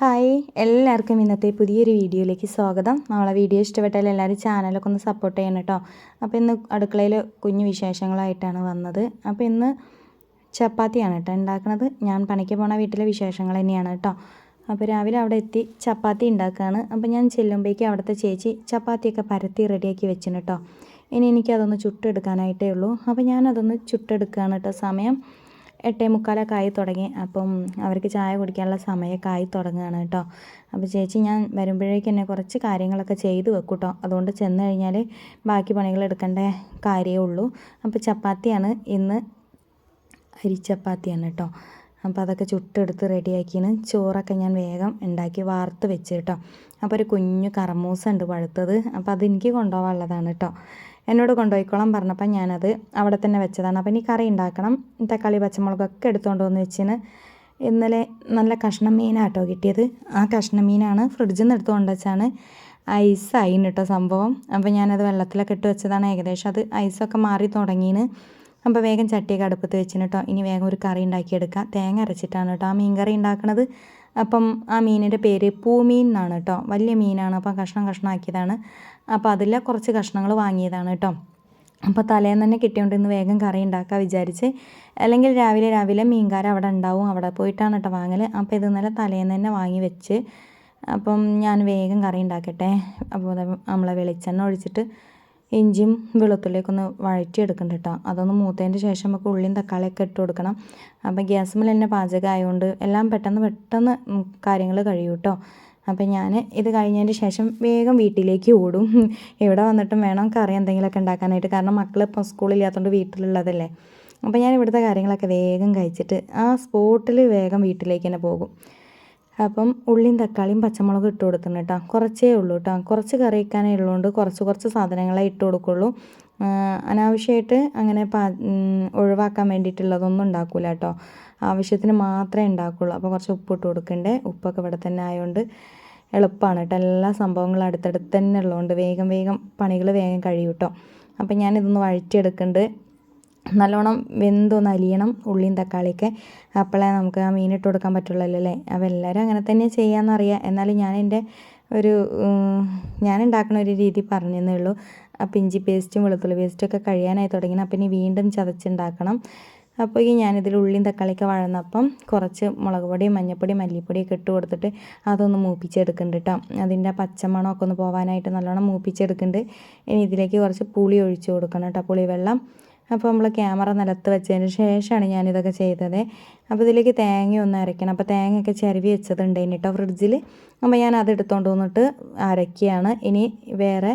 Hi എല്ലാവർക്കും ഇന്നത്തെ പുതിയൊരു വീഡിയോയിലേക്ക് സ്വാഗതം. നമ്മളെ വീഡിയോ ഇഷ്ടപ്പെട്ടാൽ എല്ലാവരും ചാനലൊക്കെ ഒന്ന് സപ്പോർട്ട് ചെയ്യണം കേട്ടോ. അപ്പോൾ ഇന്ന് അടുക്കളയിൽ കുഞ്ഞു വിശേഷങ്ങളായിട്ടാണ് വന്നത്. അപ്പോൾ ഇന്ന് ചപ്പാത്തിയാണ് കേട്ടോ ഉണ്ടാക്കുന്നത് ഞാൻ പണിക്ക് പോണ വീട്ടിലെ വിശേഷങ്ങൾ തന്നെയാണ് കേട്ടോ. അപ്പോൾ രാവിലെ അവിടെ എത്തി ചപ്പാത്തി ഉണ്ടാക്കുകയാണ് അപ്പോൾ ഞാൻ ചെല്ലുമ്പോഴേക്കും അവിടുത്തെ ചേച്ചി ചപ്പാത്തിയൊക്കെ പരത്തി റെഡിയാക്കി വെച്ചിന് കേട്ടോ. ഇനി എനിക്കതൊന്ന് ചുട്ടെടുക്കാനായിട്ടേ ഉള്ളൂ. അപ്പോൾ ഞാനതൊന്ന് ചുട്ടെടുക്കുകയാണ് കേട്ടോ സമയം. എട്ടേ മുക്കാലൊക്കെ ആയി തുടങ്ങി. അപ്പം അവർക്ക് ചായ കുടിക്കാനുള്ള സമയമൊക്കെ ആയി തുടങ്ങുകയാണ് കേട്ടോ. അപ്പോൾ ചേച്ചി ഞാൻ വരുമ്പോഴേക്കും എന്നെ കുറച്ച് കാര്യങ്ങളൊക്കെ ചെയ്ത് വെക്കും കേട്ടോ അതുകൊണ്ട് ചെന്ന് കഴിഞ്ഞാൽ ബാക്കി പണികൾ എടുക്കേണ്ട കാര്യമേ ഉള്ളൂ. അപ്പോൾ ചപ്പാത്തിയാണ് ഇന്ന് അരിച്ചപ്പാത്തിയാണ് കേട്ടോ അപ്പോൾ അതൊക്കെ ചുട്ടെടുത്ത് റെഡിയാക്കിയാണ്. ചോറൊക്കെ ഞാൻ വേഗം ഉണ്ടാക്കി വാർത്ത് വെച്ച് കേട്ടോ അപ്പോൾ ഒരു കുഞ്ഞു കറമൂസ ഉണ്ട് പഴുത്തത്. അപ്പോൾ അതെനിക്ക് കൊണ്ടുപോകാനുള്ളതാണ് കേട്ടോ എന്നോട് കൊണ്ടുപോയിക്കോളാം പറഞ്ഞപ്പോൾ ഞാനത് അവിടെ തന്നെ വെച്ചതാണ്. അപ്പോൾ ഇനി കറി ഉണ്ടാക്കണം. തക്കാളി പച്ചമുളകൊക്കെ എടുത്തുകൊണ്ട് വന്ന് വെച്ചിന്. ഇന്നലെ നല്ല കഷ്ണം മീനാട്ടോ കിട്ടിയത്. ആ കഷ്ണം മീനാണ് ഫ്രിഡ്ജിൽ നിന്ന് എടുത്തുകൊണ്ട് വെച്ചാണ് ഐസായി കേട്ടോ സംഭവം. അപ്പോൾ ഞാനത് വെള്ളത്തിലൊക്കെ ഇട്ട് വെച്ചതാണ് ഏകദേശം. അത് ഐസൊക്കെ മാറി തുടങ്ങിയിന് അപ്പോൾ വേഗം ചട്ടിയൊക്കെ അടുപ്പത്ത് വെച്ചിന് കേട്ടോ. ഇനി വേഗം ഒരു കറി ഉണ്ടാക്കിയെടുക്കാം. തേങ്ങ അരച്ചിട്ടാണ് കേട്ടോ ആ മീൻ കറി ഉണ്ടാക്കുന്നത് അപ്പം ആ മീനിന്റെ പേര് പൂമീൻ എന്നാണ് കേട്ടോ. വലിയ മീനാണ്. അപ്പം കഷ്ണം കഷ്ണമാക്കിയതാണ് അപ്പോൾ അതിൽ കുറച്ച് കഷ്ണങ്ങൾ വാങ്ങിയതാണ് കേട്ടോ. അപ്പോൾ തലേന്ന് തന്നെ കിട്ടിയോണ്ട് ഇന്ന് വേഗം കറി ഉണ്ടാക്കാൻ വിചാരിച്ച്. അല്ലെങ്കിൽ രാവിലെ രാവിലെ മീൻകാർ അവിടെ ഉണ്ടാവും. അവിടെ പോയിട്ടാണ് കേട്ടോ വാങ്ങൽ അപ്പോൾ ഇത് ഇന്നലെ തലേന്ന് തന്നെ വാങ്ങി വെച്ച്. അപ്പം ഞാൻ വേഗം കറി ഉണ്ടാക്കട്ടെ. അപ്പോൾ നമ്മളെ വെളിച്ചെണ്ണ ഒഴിച്ചിട്ട് ഇഞ്ചിയും വെളുത്തുള്ളിയൊക്കെ ഒന്ന് വഴറ്റിയെടുക്കണ്ട കേട്ടോ. അതൊന്ന് മൂത്തതിന്റെ ശേഷം നമുക്ക് ഉള്ളിയും തക്കാളിയൊക്കെ ഇട്ട് കൊടുക്കണം. അപ്പം ഗ്യാസുമ്മൽ തന്നെ പാചകം ആയതുകൊണ്ട് എല്ലാം പെട്ടെന്ന് പെട്ടെന്ന് കാര്യങ്ങൾ കഴിയും കേട്ടോ. അപ്പം ഞാൻ ഇത് കഴിഞ്ഞതിന് ശേഷം വേഗം വീട്ടിലേക്ക് ഓടും. ഇവിടെ വന്നിട്ടും വേണം കറി എന്തെങ്കിലുമൊക്കെ ഉണ്ടാക്കാനായിട്ട്. കാരണം മക്കൾ ഇപ്പം സ്കൂളില്ലാത്തതുകൊണ്ട് വീട്ടിലുള്ളതല്ലേ. അപ്പോൾ ഞാൻ ഇവിടുത്തെ കാര്യങ്ങളൊക്കെ വേഗം കഴിച്ചിട്ട് ആ സ്പോട്ടിൽ വേഗം വീട്ടിലേക്ക് തന്നെ പോകും. അപ്പം ഉള്ളിയും തക്കാളിയും പച്ചമുളകും ഇട്ട് കൊടുക്കണം കേട്ടോ. കുറച്ചേ ഉള്ളൂ കേട്ടോ. കുറച്ച് കറി വയ്ക്കാനേ ഉള്ളതുകൊണ്ട് കുറച്ച് കുറച്ച് സാധനങ്ങളെ ഇട്ട് കൊടുക്കുള്ളൂ. അനാവശ്യമായിട്ട് അങ്ങനെ പാ ഒഴിവാക്കാൻ വേണ്ടിയിട്ടുള്ളതൊന്നും ഉണ്ടാക്കില്ല കേട്ടോ. ആവശ്യത്തിന് മാത്രമേ ഉണ്ടാക്കുള്ളൂ. അപ്പോൾ കുറച്ച് ഉപ്പ് ഇട്ട് കൊടുക്കണ്ടേ? ഉപ്പൊക്കെ ഇവിടെ തന്നെ ആയതുകൊണ്ട് എളുപ്പമാണ് കേട്ടോ. എല്ലാ സംഭവങ്ങളും അടുത്തടുത്ത് തന്നെ ഉള്ളതുകൊണ്ട് വേഗം വേഗം പണികൾ വേഗം കഴിയും കേട്ടോ. അപ്പം ഞാനിതൊന്ന് വഴറ്റിയെടുക്കുന്നുണ്ട് നല്ലോണം വെന്തൊന്ന് അലിയണം ഉള്ളിയും തക്കാളിയൊക്കെ. അപ്പോഴേ നമുക്ക് ആ മീനിട്ട് കൊടുക്കാൻ പറ്റുള്ളൂ അല്ലേ? അപ്പോൾ എല്ലാവരും അങ്ങനെ തന്നെ ചെയ്യാമെന്നറിയാം എന്നാലും ഞാൻ എന്റെ ഒരു ഞാൻ ഉണ്ടാക്കുന്ന ഒരു രീതി പറഞ്ഞതേ ഉള്ളൂ. അപ്പം ഇഞ്ചി പേസ്റ്റും വെളുത്തുള്ളി പേസ്റ്റും ഒക്കെ കഴിയാനായി തുടങ്ങി അപ്പം ഇനി വീണ്ടും ചതച്ചുണ്ടാക്കണം. അപ്പോൾ ഈ ഞാനിതിൽ ഉള്ളിയും തക്കാളിയൊക്കെ വഴന്നപ്പം കുറച്ച് മുളക് പൊടിയും മഞ്ഞൾപ്പൊടിയും മല്ലിപ്പൊടിയൊക്കെ ഇട്ട് കൊടുത്തിട്ട് അതൊന്ന് മൂപ്പിച്ചെടുക്കുന്നുണ്ട് കേട്ടോ അതിന്റെ പച്ചമണമൊക്കെ ഒന്ന് പോകാനായിട്ട് നല്ലോണം മൂപ്പിച്ചെടുക്കുന്നുണ്ട് ഇനി ഇതിലേക്ക് കുറച്ച് പുളി ഒഴിച്ച് കൊടുക്കണം കേട്ടോ പുളി വെള്ളം അപ്പോൾ നമ്മൾ ക്യാമറ നിലത്ത് വെച്ചതിന് ശേഷമാണ് ഞാനിതൊക്കെ ചെയ്തത്. അപ്പോൾ ഇതിലേക്ക് തേങ്ങ ഒന്ന് അരയ്ക്കണം. അപ്പോൾ തേങ്ങയൊക്കെ ചിരവി വെച്ചതുണ്ട് കേട്ടോ ഫ്രിഡ്ജിൽ. അപ്പോൾ ഞാൻ അത് എടുത്തുകൊണ്ട് വന്നിട്ട് അരയ്ക്കുകയാണ്. ഇനി വേറെ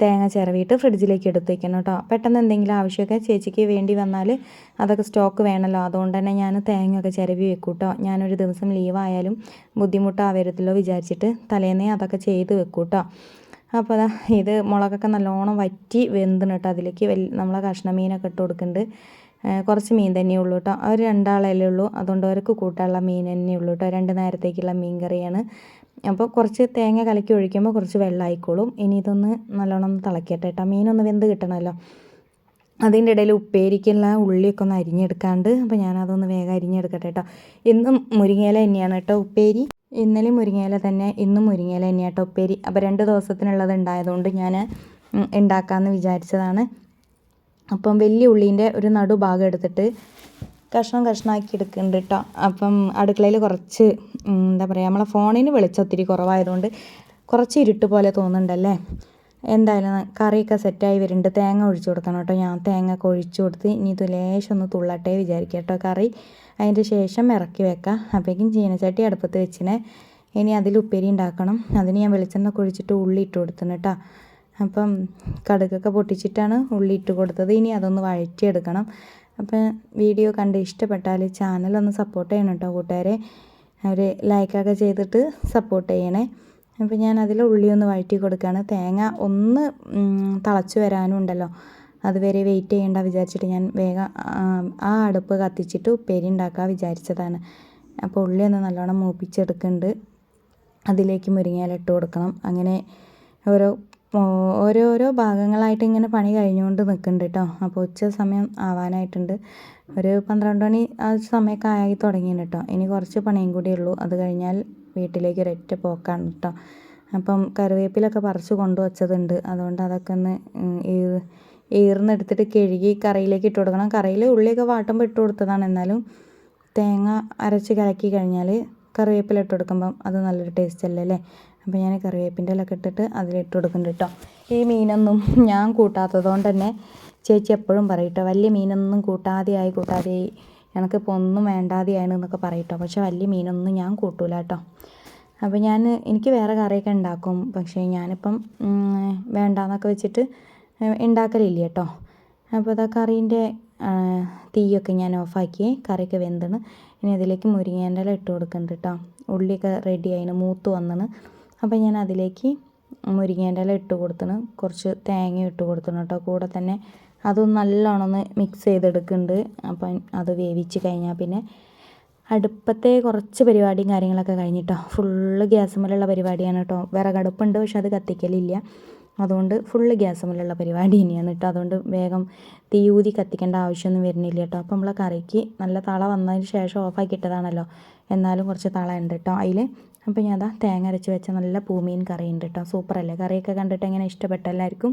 തേങ്ങ ചിരവിയിട്ട് ഫ്രിഡ്ജിലേക്ക് എടുത്ത് വയ്ക്കണം കേട്ടോ. പെട്ടെന്ന് എന്തെങ്കിലും ആവശ്യമൊക്കെ ചേച്ചിക്ക് വേണ്ടി വന്നാൽ അതൊക്കെ സ്റ്റോക്ക് വേണമല്ലോ. അതുകൊണ്ട് തന്നെ ഞാൻ തേങ്ങയൊക്കെ ചിരവി വെക്കും കേട്ടോ. ഞാനൊരു ദിവസം ലീവായാലും ബുദ്ധിമുട്ടാവരുതല്ലോ വിചാരിച്ചിട്ട് തലേന്നേ അതൊക്കെ ചെയ്ത് വെക്കും കേട്ടോ. അപ്പോൾ അതാ ഇത് മുളകൊക്കെ നല്ലോണം വറ്റി വെന്തിന് കേട്ടോ അതിലേക്ക് വലിയ നമ്മളെ കഷ്ണ മീനൊക്കെ ഇട്ട് കൊടുക്കുന്നുണ്ട് കുറച്ച് മീൻ തന്നെ ഉള്ളൂ കേട്ടോ അവർ രണ്ടാളല്ലേ ഉള്ളൂ. അതുകൊണ്ട് അവർക്ക് കൂട്ടാനുള്ള മീൻ തന്നെ ഉള്ളൂ കേട്ടോ രണ്ട് നേരത്തേക്കുള്ള മീൻ കറിയാണ്. അപ്പോൾ കുറച്ച് തേങ്ങ കലക്കി ഒഴിക്കുമ്പോൾ കുറച്ച് വെള്ളം ആയിക്കോളും. ഇനി ഇതൊന്ന് നല്ലോണം തിളക്കട്ടെ കേട്ടോ മീനൊന്ന് വെന്ത് കിട്ടണമല്ലോ അതിന്റെ ഇടയിൽ ഉപ്പേരിക്കുള്ള ഉള്ളിയൊക്കെ ഒന്ന് അരിഞ്ഞെടുക്കാണ്ട് അപ്പോൾ ഞാനതൊന്ന് വേഗം അരിഞ്ഞെടുക്കട്ടെ കേട്ടോ എന്നും മുരിങ്ങയില തന്നെയാണ് കേട്ടോ ഉപ്പേരി. ഇന്നലെ മുരിങ്ങയില തന്നെ ഇന്നും മുരിങ്ങയില തന്നെയാണ് കേട്ടോ ഉപ്പേരി. അപ്പോൾ രണ്ട് ദിവസത്തിനുള്ളത് ഉണ്ടായതുകൊണ്ട് ഞാൻ ഉണ്ടാക്കാമെന്ന് വിചാരിച്ചതാണ്. അപ്പം വലിയ ഉള്ളീന്റെ ഒരു നടുഭാഗം എടുത്തിട്ട് കഷ്ണം കഷ്ണമാക്കി എടുക്കുന്നുണ്ട് കേട്ടോ അപ്പം അടുക്കളയിൽ കുറച്ച് എന്താ പറയുക നമ്മളെ ഫോണിന് വെളിച്ചം ഒത്തിരി കുറവായതുകൊണ്ട് കുറച്ച് ഇരുട്ട് പോലെ തോന്നുന്നുണ്ടല്ലേ? എന്തായാലും കറിയൊക്കെ സെറ്റായി വരുന്നുണ്ട്. തേങ്ങ ഒഴിച്ചു കൊടുക്കണം കേട്ടോ. ഞാൻ തേങ്ങ ഒക്കെ ഒഴിച്ചു കൊടുത്ത് ഇനി ഇത് ലേശം ഒന്ന് തുള്ളട്ടെ വിചാരിക്കുക കേട്ടോ. കറി അതിന്റെ ശേഷം ഇറക്കി വെക്കാം. അപ്പോഴേക്കും ചീനച്ചട്ടി അടുപ്പത്ത് വെച്ചിനെ. ഇനി അതിൽ ഉപ്പേരി ഉണ്ടാക്കണം. അതിന് ഞാൻ വെളിച്ചെണ്ണ ഒഴിച്ചിട്ട് ഉള്ളി ഇട്ട് കൊടുത്തിന് കേട്ടോ. അപ്പം കടുകൊക്കെ പൊട്ടിച്ചിട്ടാണ് ഉള്ളി ഇട്ട് കൊടുത്തത്. ഇനി അതൊന്ന് വഴറ്റിയെടുക്കണം. അപ്പം വീഡിയോ കണ്ട് ഇഷ്ടപ്പെട്ടാൽ ചാനലൊന്ന് സപ്പോർട്ട് ചെയ്യണം കേട്ടോ കൂട്ടുകാരെ. അവർ ലൈക്കൊക്കെ ചെയ്തിട്ട് സപ്പോർട്ട് ചെയ്യണേ. അപ്പോൾ ഞാൻ അതിൽ ഉള്ളി ഒന്ന് വഴറ്റി കൊടുക്കുകയാണ് തേങ്ങ ഒന്ന് തിളച്ച് വരാനും ഉണ്ടല്ലോ അതുവരെ വെയിറ്റ് ചെയ്യേണ്ട വിചാരിച്ചിട്ട് ഞാൻ വേഗം ആ അടുപ്പ് കത്തിച്ചിട്ട് ഉപ്പേരി ഉണ്ടാക്കാൻ വിചാരിച്ചതാണ്. അപ്പോൾ ഉള്ളി ഒന്ന് നല്ലോണം മൂപ്പിച്ചെടുക്കുന്നുണ്ട്. അതിലേക്ക് മുരിങ്ങയില ഇട്ട് കൊടുക്കണം. അങ്ങനെ ഓരോ ഓരോരോ ഭാഗങ്ങളായിട്ട് ഇങ്ങനെ പണി കഴിഞ്ഞുകൊണ്ട് നിൽക്കുന്നുണ്ട് കേട്ടോ അപ്പോൾ ഉച്ച സമയം ആവാനായിട്ടുണ്ട്. ഒരു പന്ത്രണ്ട് മണി ആ സമയമൊക്കെ ആയി തുടങ്ങിയിട്ടുണ്ട് കേട്ടോ ഇനി കുറച്ച് പണിയും കൂടി ഉള്ളൂ. അത് കഴിഞ്ഞാൽ വീട്ടിലേക്ക് ഒരൊറ്റ പോക്കാണ് കേട്ടോ അപ്പം കറിവേപ്പിലൊക്കെ പറിച്ച് കൊണ്ടുവച്ചതുണ്ട്. അതുകൊണ്ട് അതൊക്കെ ഒന്ന് ഈർന്നെടുത്തിട്ട് കഴുകി കറിയിലേക്ക് ഇട്ട് കൊടുക്കണം. കറിയിൽ ഉള്ളിയൊക്കെ വാട്ടുമ്പോൾ ഇട്ട് കൊടുത്തതാണ്. എന്നാലും തേങ്ങ അരച്ച് കലക്കി കഴിഞ്ഞാൽ കറിവേപ്പില ഇട്ട് കൊടുക്കുമ്പം അത് നല്ലൊരു ടേസ്റ്റ് അല്ലേ അല്ലേ? അപ്പോൾ ഞാൻ കറിവേപ്പിന്റെ ഇലൊക്കെ ഇട്ടിട്ട് അതിലിട്ട് കൊടുക്കുന്നുണ്ട് കേട്ടോ ഈ മീനൊന്നും ഞാൻ കൂട്ടാത്തത് കൊണ്ട് തന്നെ ചേച്ചി എപ്പോഴും പറയും കേട്ടോ വലിയ മീനൊന്നും കൂട്ടാതെയായി കൂട്ടാതെയായി. എനിക്കിപ്പോൾ ഒന്നും വേണ്ടാതെയാണ് എന്നൊക്കെ പറയട്ടോ. പക്ഷേ വലിയ മീനൊന്നും ഞാൻ കൂട്ടൂല കേട്ടോ. അപ്പോൾ ഞാൻ എനിക്ക് വേറെ കറിയൊക്കെ ഉണ്ടാക്കും പക്ഷേ ഞാനിപ്പം വേണ്ടാന്നൊക്കെ വെച്ചിട്ട് ഉണ്ടാക്കലില്ല കേട്ടോ. അപ്പോൾ അതാ കറീന്റെ തീയൊക്കെ ഞാൻ ഓഫാക്കി കറിയൊക്കെ വെന്തണ്. ഇനി അതിലേക്ക് മുരിങ്ങേന്റെ ഇല ഇട്ട് കൊടുക്കുന്നുണ്ട് കേട്ടോ. ഉള്ളിയൊക്കെ റെഡി ആയിന് മൂത്ത് വന്നണ്. അപ്പോൾ ഞാൻ അതിലേക്ക് മുരിങ്ങേന്റെ ഇല ഇട്ട് കൊടുത്തണ്. കുറച്ച് തേങ്ങ ഇട്ട് കൊടുത്തിന് കേട്ടോ. കൂടെ തന്നെ അതൊന്ന് നല്ലോണം ഒന്ന് മിക്സ് ചെയ്തെടുക്കുന്നുണ്ട്. അപ്പം അത് വേവിച്ച് കഴിഞ്ഞാൽ പിന്നെ അടുപ്പത്തെ കുറച്ച് പരിപാടിയും കാര്യങ്ങളൊക്കെ കഴിഞ്ഞിട്ടോ. ഫുള്ള് ഗ്യാസുമ്മലുള്ള പരിപാടിയാണ് കേട്ടോ. വിറകടുപ്പുണ്ട് പക്ഷെ അത് കത്തിക്കലില്ല. അതുകൊണ്ട് ഫുള്ള് ഗ്യാസുമ്മലുള്ള പരിപാടി തന്നെയാണ് കേട്ടോ. അതുകൊണ്ട് വേഗം തീ ഊതി കത്തിക്കേണ്ട ആവശ്യമൊന്നും വരുന്നില്ല കേട്ടോ. അപ്പോൾ നമ്മൾ കറിക്ക് നല്ല തള വന്നതിന് ശേഷം ഓഫാക്കിയിട്ടതാണല്ലോ എന്നാലും കുറച്ച് തള ഉണ്ട് കേട്ടോ അതിൽ അപ്പോൾ ഞാൻ അതാ തേങ്ങ അരച്ച് വെച്ച നല്ല പൂമീൻ കറിയുണ്ട് കേട്ടോ. സൂപ്പറല്ലേ? കറിയൊക്കെ കണ്ടിട്ട് എങ്ങനെ ഇഷ്ടപ്പെട്ട എല്ലാവർക്കും.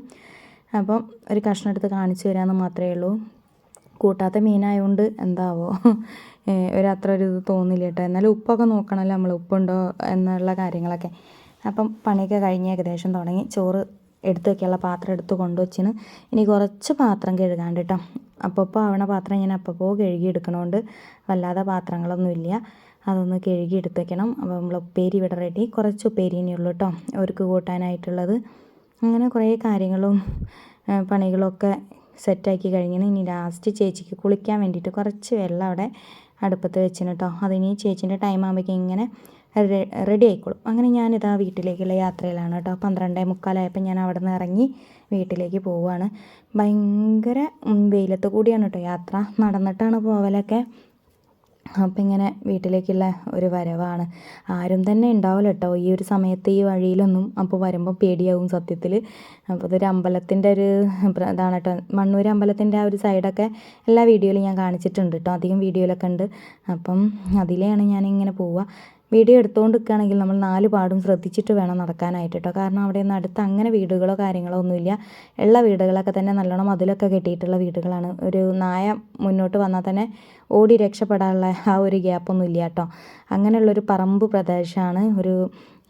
അപ്പം ഒരു കഷ്ണം എടുത്ത് കാണിച്ചു തരാമെന്ന് മാത്രമേ ഉള്ളൂ. കൂട്ടാത്ത മീനായതുകൊണ്ട് എന്താവോ. ഒരു അത്ര ഒരു ഇത് തോന്നില്ല കേട്ടോ. എന്നാലും ഉപ്പൊക്കെ നോക്കണമല്ലോ നമ്മൾ ഉപ്പുണ്ടോ എന്നുള്ള കാര്യങ്ങളൊക്കെ. അപ്പം പണിയൊക്കെ കഴിഞ്ഞ് ഏകദേശം തുടങ്ങി. ചോറ് എടുത്ത് വയ്ക്കാനുള്ള പാത്രം എടുത്ത് കൊണ്ടുവച്ചിന്. ഇനി കുറച്ച് പാത്രം കഴുകാണ്ട് കേട്ടോ അപ്പപ്പോൾ ആവണ പാത്രം ഞാൻ അപ്പപ്പോൾ കഴുകി എടുക്കണോണ്ട് വല്ലാതെ പാത്രങ്ങളൊന്നുമില്ല അതൊന്ന് കഴുകി എടുത്തു വയ്ക്കണം അപ്പോൾ നമ്മൾ ഉപ്പേരി ഇവിടെ റെഡി കുറച്ച് ഉപ്പേരി ഇനിയുള്ളൂ കേട്ടോ അവർക്ക് കൂട്ടാനായിട്ടുള്ളത്. അങ്ങനെ കുറേ കാര്യങ്ങളും പണികളൊക്കെ സെറ്റാക്കി കഴിഞ്ഞാൽ ഇനി ലാസ്റ്റ് ചേച്ചിക്ക് കുളിക്കാൻ വേണ്ടിയിട്ട് കുറച്ച് വെള്ളം അവിടെ അടുപ്പത്ത് വെച്ചിന് കേട്ടോ അതിനി ചേച്ചീന്റെ ടൈം ആകുമ്പോഴേക്കും ഇങ്ങനെ റെഡി ആയിക്കോളും. അങ്ങനെ ഞാനിതാ വീട്ടിലേക്കുള്ള യാത്രയിലാണ് കേട്ടോ പന്ത്രണ്ടേ മുക്കാലായപ്പോൾ ഞാൻ അവിടെ നിന്ന് ഇറങ്ങി വീട്ടിലേക്ക് പോവുകയാണ് ഭയങ്കര വെയിലത്ത് കൂടിയാണ് കേട്ടോ യാത്ര. നടന്നിട്ടാണ് പോവലൊക്കെ. അപ്പം ഇങ്ങനെ വീട്ടിലേക്കുള്ള ഒരു വരവാണ്. ആരും തന്നെ ഉണ്ടാവില്ല കേട്ടോ ഈ ഒരു സമയത്ത് ഈ വഴിയിലൊന്നും അപ്പോൾ വരുമ്പോൾ പേടിയാവും സത്യത്തിൽ അപ്പോൾ ഇതൊരു അമ്പലത്തിന്റെ ഒരു ഇതാണ് കേട്ടോ മണ്ണൂർ അമ്പലത്തിന്റെ ആ ഒരു സൈഡൊക്കെ എല്ലാ വീഡിയോയിലും ഞാൻ കാണിച്ചിട്ടുണ്ട് കേട്ടോ അധികം വീഡിയോയിലൊക്കെ ഉണ്ട്. അപ്പം അതിലെയാണ് ഞാനിങ്ങനെ പോവുക വീഡിയോ എടുത്തുകൊണ്ട് നിൽക്കുകയാണെങ്കിൽ നമ്മൾ നാല് പാടും ശ്രദ്ധിച്ചിട്ട് വേണം നടക്കാനായിട്ട് കേട്ടോ. കാരണം അവിടെ നിന്ന് അടുത്ത് അങ്ങനെ വീടുകളോ കാര്യങ്ങളോ ഒന്നുമില്ല. ഉള്ള വീടുകളൊക്കെ തന്നെ നല്ലോണം മതിലൊക്കെ കെട്ടിയിട്ടുള്ള വീടുകളാണ്. ഒരു നായ മുന്നോട്ട് വന്നാൽ തന്നെ ഓടി രക്ഷപ്പെടാനുള്ള ആ ഒരു ഗ്യാപ്പൊന്നും ഇല്ല കേട്ടോ. അങ്ങനെയുള്ളൊരു പറമ്പ് പ്രദേശമാണ്. ഒരു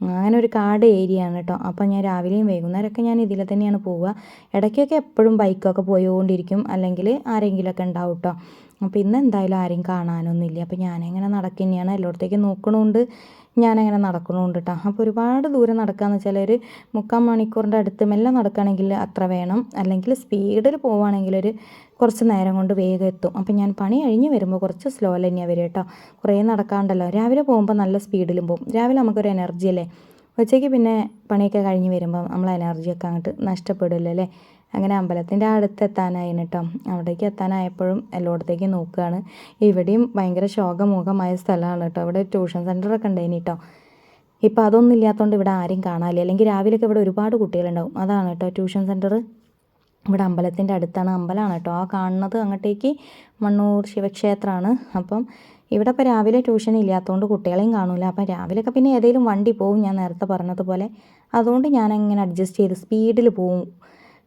അങ്ങനെ ഒരു കാട് ഏരിയ ആണ് കേട്ടോ. അപ്പോൾ ഞാൻ രാവിലെയും വൈകുന്നേരമൊക്കെ ഞാൻ ഇതിൽ തന്നെയാണ് പോവുക. ഇടയ്ക്കൊക്കെ എപ്പോഴും ബൈക്കൊക്കെ പോയിക്കൊണ്ടിരിക്കും അല്ലെങ്കിൽ ആരെങ്കിലുമൊക്കെ ഉണ്ടാവും കേട്ടോ. അപ്പോൾ ഇന്ന് എന്തായാലും ആരെയും കാണാനൊന്നുമില്ല. അപ്പോൾ ഞാനിങ്ങനെ നടക്കുന്നതാണ് എല്ലായിടത്തേക്കും നോക്കണോണ്ട് ഞാനങ്ങനെ നടക്കണമുണ്ട് കേട്ടോ അപ്പോൾ ഒരുപാട് ദൂരം നടക്കുകയെന്ന് വെച്ചാൽ ഒരു മുക്കാൽ മണിക്കൂറിന്റെ അടുത്ത് മെല്ലെ നടക്കുകയാണെങ്കിൽ അത്ര വേണം. അല്ലെങ്കിൽ സ്പീഡിൽ പോവുകയാണെങ്കിൽ ഒരു കുറച്ച് നേരം കൊണ്ട് വേഗം എത്തും. അപ്പോൾ ഞാൻ പണി കഴിഞ്ഞ് വരുമ്പോൾ കുറച്ച് സ്ലോ തന്നെയാണ് വരിക കേട്ടോ കുറേ നടക്കാണ്ടല്ലോ. രാവിലെ പോകുമ്പോൾ നല്ല സ്പീഡിലും പോകും രാവിലെ നമുക്കൊരു എനർജി അല്ലേ? ഉച്ചയ്ക്ക് പിന്നെ പണിയൊക്കെ കഴിഞ്ഞ് വരുമ്പോൾ നമ്മൾ എനർജിയൊക്കെ അങ്ങോട്ട് നഷ്ടപ്പെടില്ല അല്ലേ അങ്ങനെ അമ്പലത്തിന്റെ അടുത്ത് എത്താനായി കേട്ടോ അവിടേക്ക് എത്താനായപ്പോഴും എല്ലായിടത്തേക്ക് നോക്കുകയാണ്. ഇവിടെയും ഭയങ്കര ശോകമുഖമായ സ്ഥലമാണ് കേട്ടോ ഇവിടെ ട്യൂഷൻ സെന്ററൊക്കെ ഉണ്ടായിന് കേട്ടോ ഇപ്പോൾ അതൊന്നും ഇല്ലാത്തതുകൊണ്ട് ഇവിടെ ആരും കാണാനില്ല. അല്ലെങ്കിൽ രാവിലെയൊക്കെ ഇവിടെ ഒരുപാട് കുട്ടികളുണ്ടാവും. അതാണ് കേട്ടോ ട്യൂഷൻ സെന്റർ ഇവിടെ അമ്പലത്തിന്റെ അടുത്താണ് അമ്പലമാണ് കേട്ടോ ആ കാണുന്നത് അങ്ങോട്ടേക്ക് മണ്ണൂർ ശിവക്ഷേത്രമാണ്. അപ്പം ഇവിടെ ഇപ്പോൾ രാവിലെ ട്യൂഷൻ ഇല്ലാത്തതുകൊണ്ട് കുട്ടികളെയും കാണില്ല അപ്പം രാവിലെയൊക്കെ പിന്നെ ഏതെങ്കിലും വണ്ടി പോവും ഞാൻ നേരത്തെ പറഞ്ഞതുപോലെ. അതുകൊണ്ട് ഞാൻ അങ്ങനെ അഡ്ജസ്റ്റ് ചെയ്ത് സ്പീഡിൽ പോവും.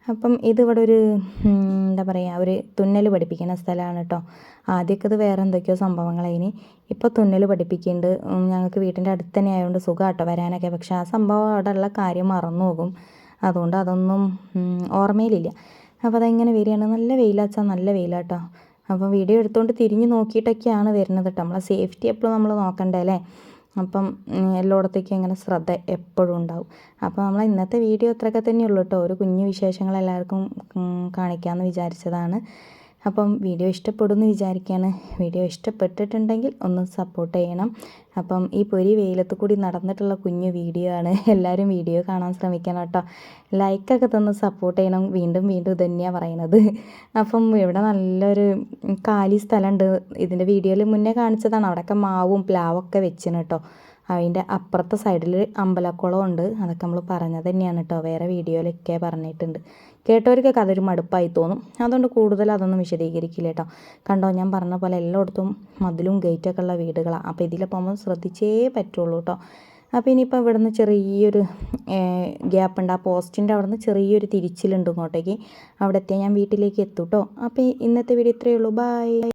അപ്പം ഇതിവിടെ ഒരു എന്താ പറയുക ഒരു തുന്നൽ പഠിപ്പിക്കുന്ന സ്ഥലമാണ് കേട്ടോ ആദ്യമൊക്കെ ഇത് വേറെ എന്തൊക്കെയോ സംഭവങ്ങളായിന് ഇപ്പോൾ തുന്നൽ പഠിപ്പിക്കുന്നുണ്ട് ഞങ്ങൾക്ക് വീട്ടിന്റെ അടുത്ത് തന്നെ ആയതുകൊണ്ട് സുഖം കേട്ടോ വരാനൊക്കെ. പക്ഷേ ആ സംഭവം അവിടെ ഉള്ള കാര്യം മറന്നു പോകും. അതുകൊണ്ട് അതൊന്നും ഓർമ്മയിലില്ല. അപ്പോൾ അതെങ്ങനെ വരികയാണ്? നല്ല വെയിലാച്ചാൽ നല്ല വെയിലാട്ടോ. അപ്പോൾ വീഡിയോ എടുത്തുകൊണ്ട് തിരിഞ്ഞ് നോക്കിയിട്ടൊക്കെയാണ് വരുന്നത് കേട്ടോ നമ്മളെ സേഫ്റ്റി എപ്പോഴും നമ്മൾ നോക്കണ്ടേ അല്ലേ? അപ്പം എല്ലായിടത്തേക്കും ഇങ്ങനെ ശ്രദ്ധ എപ്പോഴും ഉണ്ടാവും. അപ്പോൾ നമ്മൾ ഇന്നത്തെ വീഡിയോ ഇത്രയൊക്കെ തന്നെയുള്ളൂ കേട്ടോ. ഒരു കുഞ്ഞു വിശേഷങ്ങൾ എല്ലാവർക്കും കാണിക്കാമെന്ന് വിചാരിച്ചതാണ്. അപ്പം വീഡിയോ ഇഷ്ടപ്പെടുമെന്ന് വിചാരിക്കുകയാണ് വീഡിയോ ഇഷ്ടപ്പെട്ടിട്ടുണ്ടെങ്കിൽ ഒന്ന് സപ്പോർട്ട് ചെയ്യണം. അപ്പം ഈ പൊരി വെയിലത്ത് കൂടി നടന്നിട്ടുള്ള കുഞ്ഞു വീഡിയോ ആണ്. എല്ലാവരും വീഡിയോ കാണാൻ ശ്രമിക്കണം കേട്ടോ. ലൈക്കൊക്കെ തന്ന് സപ്പോർട്ട് ചെയ്യണം. വീണ്ടും വീണ്ടും ഇതന്നെയാണ് പറയുന്നത്. അപ്പം ഇവിടെ നല്ലൊരു കാലി സ്ഥലമുണ്ട്. ഇതിന്റെ വീഡിയോയിൽ മുന്നേ കാണിച്ചതാണ്. അവിടെയൊക്കെ മാവും പ്ലാവൊക്കെ വെച്ചിന് കേട്ടോ. അതിന്റെ അപ്പുറത്തെ സൈഡിൽ അമ്പലക്കുളം ഉണ്ട്. അതൊക്കെ നമ്മൾ പറഞ്ഞത് തന്നെയാണ് കേട്ടോ. വേറെ വീഡിയോയിലൊക്കെ പറഞ്ഞിട്ടുണ്ട്. കേട്ടവർക്കൊക്കെ അതൊരു മടുപ്പായി തോന്നും. അതുകൊണ്ട് കൂടുതൽ അതൊന്നും വിശദീകരിക്കില്ല കേട്ടോ. കണ്ടോ ഞാൻ പറഞ്ഞ പോലെ എല്ലായിടത്തും മതിലും ഗേറ്റൊക്കെ ഉള്ള വീടുകളാണ് അപ്പോൾ ഇതിൽ പോകുമ്പോൾ ശ്രദ്ധിച്ചേ പറ്റുള്ളൂ കേട്ടോ. അപ്പോൾ ഇനിയിപ്പോൾ ഇവിടുന്ന് ചെറിയൊരു ഗ്യാപ്പ് ഉണ്ട്. ആ പോസ്റ്റിന്റെ അവിടുന്ന് ചെറിയൊരു തിരിച്ചിലുണ്ട് ഇങ്ങോട്ടേക്ക്. അവിടെ എത്തിയാൽ ഞാൻ വീട്ടിലേക്ക് എത്തും കേട്ടോ അപ്പോൾ ഇന്നത്തെ വീഡിയോ ഇത്രയേ ഉള്ളൂ. ബൈ